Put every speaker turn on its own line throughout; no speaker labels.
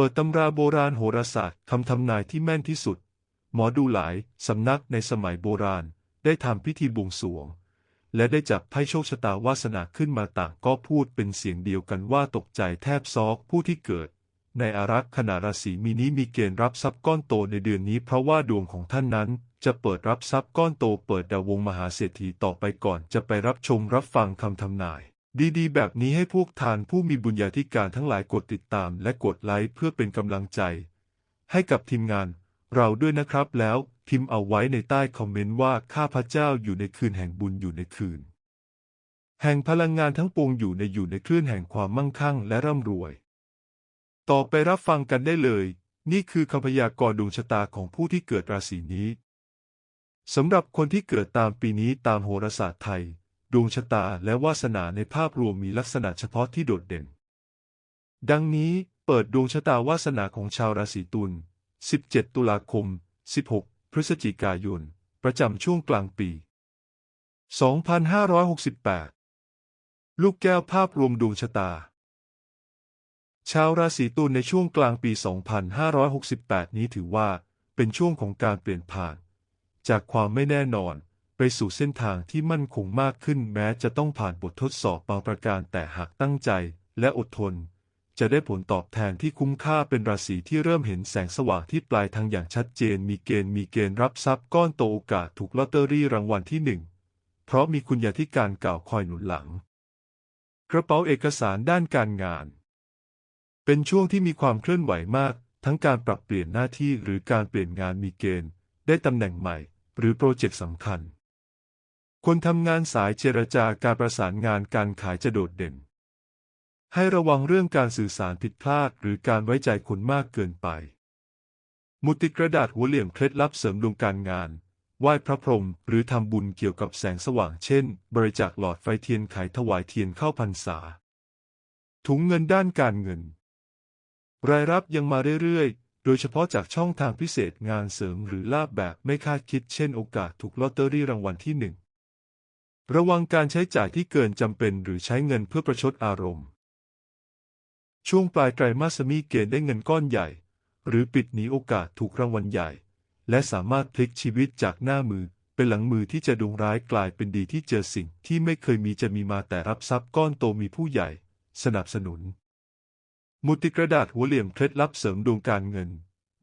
เปิดตำราโบราณโหราศาสตร์คำทำนายที่แม่นที่สุด หมอดูหลายสำนักในสมัยโบราณ ได้ทำพิธีบวงสรวง และได้จับไพ่โชคชะตาวาสนาขึ้นมาต่างก็พูดเป็นเสียงเดียวกันว่าตกใจแทบซอกผู้ที่เกิด ในอารักษ์ขณะราศีมีนี้มีเกณฑ์รับทรัพย์ก้อนโตในเดือนนี้ เพราะว่าดวงของท่านนั้นจะเปิดรับทรัพย์ก้อนโตเปิดดาวงมหาเศรษฐีต่อไปก่อนจะไปรับชมรับฟังคำทำนาย ดีๆ แบบนี้ให้พวกทานผู้มีบุญญาธิการทั้งหลายกดติดตามและกดไลค์เพื่อเป็นกำลังใจ ให้กับทีมงาน เราด้วยนะครับแล้วพิมพ์เอาไว้ในใต้คอมเมนต์ว่าข้าพเจ้าอยู่ในคืนแห่งบุญอยู่ในคืน แห่งพลังงานทั้งปวงอยู่ในอยู่ในคลื่นแห่งความมั่งคั่งและร่ำรวย ต่อไปรับฟังกันได้เลย นี่คือคำพยากรณ์ดวงชะตาของผู้ที่เกิดราศีนี้สำหรับคนที่เกิดตามปีนี้ตามโหราศาสตร์ไทย ดวงชะตาและวาสนาในภาพรวมมีลักษณะเฉพาะที่โดดเด่น ดังนี้เปิดดวงชะตาวาสนาของชาวราศีตุล 17 ตุลาคม 16 พฤศจิกายน ประจำช่วงกลางปี 2568 ลูกแก้วภาพรวมดวงชะตา ชาวราศีตุลในช่วงกลางปี 2568 นี้ถือว่าเป็นช่วงของการเปลี่ยนผ่าน จากความไม่แน่นอน ไปสู่เส้นทางที่มั่นคงมากขึ้นแม้จะต้องผ่านบททดสอบบางประการแต่หากตั้งใจและอดทน จะได้ผลตอบแทนที่คุ้มค่าเป็นราศีที่เริ่มเห็นแสงสว่างที่ปลายทางอย่างชัดเจน มีเกณฑ์มีเกณฑ์รับทรัพย์ก้อนโตโอกาสถูกลอตเตอรี่รางวัลที่หนึ่งเพราะมีคุณยาธิการเก่าคอยหนุนหลัง กระเป๋าเอกสารด้านการงาน เป็นช่วงที่มีความเคลื่อนไหวมาก ทั้งการปรับเปลี่ยนหน้าที่หรือการเปลี่ยนงานมีเกณฑ์ ได้ตำแหน่งใหม่ หรือโปรเจกต์สำคัญ คนทำงานสายเจรจาการประสานงานการขายจะโดดเด่น ให้ระวังเรื่องการสื่อสารผิดพลาดหรือการไว้ใจคนมากเกินไป มุติกระดาษหัวเหลี่ยมเคล็ดลับเสริมดวงการงาน ไหว้พระพรหมหรือทำบุญเกี่ยวกับแสงสว่างเช่น บริจาคหลอดไฟเทียนขายถวายเทียนเข้าพรรษา ถุงเงินด้านการเงิน รายรับยังมาเรื่อยๆ โดยเฉพาะจากช่องทางพิเศษงานเสริมหรือลาบแบบไม่คาดคิดเช่นโอกาสถูกลอตเตอรี่รางวัลที่หนึ่ง ระวังการใช้จ่ายที่เกินจำเป็นหรือใช้เงินเพื่อประชดอารมณ์ ช่วงปลายไตรมาสมีเกณฑ์ได้เงินก้อนใหญ่ หรือปิดหนีโอกาสถูกรางวัลใหญ่ และสามารถพลิกชีวิตจากหน้ามือเป็นหลังมือที่จะดวงร้ายกลายเป็นดีที่เจอสิ่งที่ไม่เคยมีจะมีมาแต่รับทรัพย์ก้อนโตมีผู้ใหญ่ สนับสนุน มุติกระดาษหัวเหลี่ยมเคล็ดลับเสริมดวงการเงิน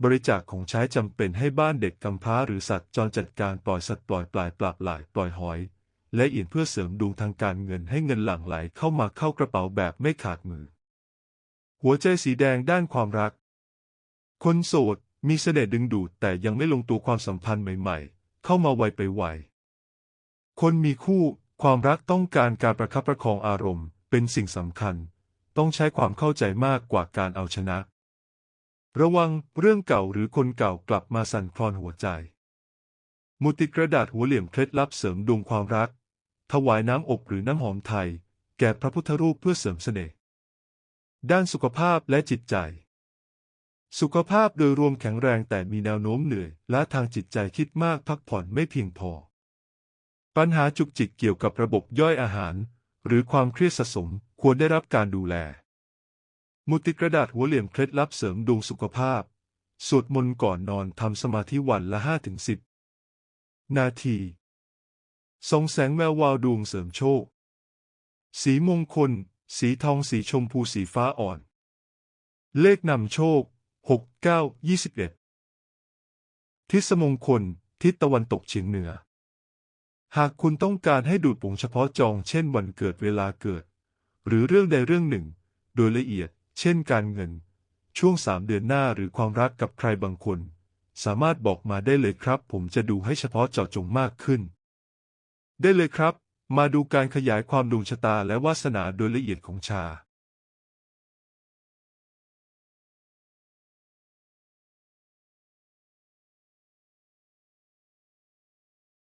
บริจาคของใช้จำเป็นให้บ้านเด็กกำพร้าหรือสัตว์จรจัดการปล่อยสัตว์ปล่อยปลายปลาปลายปล่อยหอย และเอียนเพื่อเสริมดวงทางการเงินให้เงินหลั่งไหลเข้ามาเข้ากระเป๋าแบบไม่ขาดมือ หัวใจสีแดงด้านความรัก คนโสดมีเสน่ห์ดึงดูดแต่ยังไม่ลงตัวความสัมพันธ์ใหม่ๆ เข้ามาไวไปไว คนมีคู่ความรักต้องการการประคับประคองอารมณ์ เป็นสิ่งสำคัญ ต้องใช้ความเข้าใจมากกว่าการเอาชนะ ระวังเรื่องเก่าหรือคนเก่ากลับมาสั่นคลอนหัวใจ มุติกระดาษหัวเหลี่ยมเคล็ดลับเสริมดวงความรัก ถวายน้ำอบหรือน้ำหอมไทย แก่พระพุทธรูปเพื่อเสริมเสน่ห์ด้านสุขภาพและจิตใจ สุขภาพโดยรวมแข็งแรงแต่มีแนวโน้มเหนื่อยและทางจิตใจคิดมากพักผ่อนไม่เพียงพอ ปัญหาจุกจิกเกี่ยวกับระบบย่อยอาหาร หรือความเครียดสะสมควรได้รับการดูแล มุติกระดาษหัวเหลี่ยมเคล็ดลับเสริมดวงสุขภาพ สวดมนต์ก่อนนอนทำสมาธิวันละ 5-10 นาที สองแสงแวววาวดวงเสริมโชค สีมงคล สีทองสีชมพูสีฟ้าอ่อน เลขนำโชค 6 9 21 ทิศมงคล ทิศตะวันตกเฉียงเหนือ หากคุณต้องการให้ดูดผงเฉพาะจองเช่นวันเกิดเวลาเกิด หรือเรื่องใดเรื่องหนึ่ง โดยละเอียด เช่นการเงิน ช่วงสามเดือนหน้าหรือความรักกับใครบางคน สามารถบอกมาได้เลยครับ ผมจะดูให้เฉพาะเจาะจงมากขึ้น ได้เลยครับ มาดูการขยายความดวงชะตาและวาสนาโดยละเอียดของชา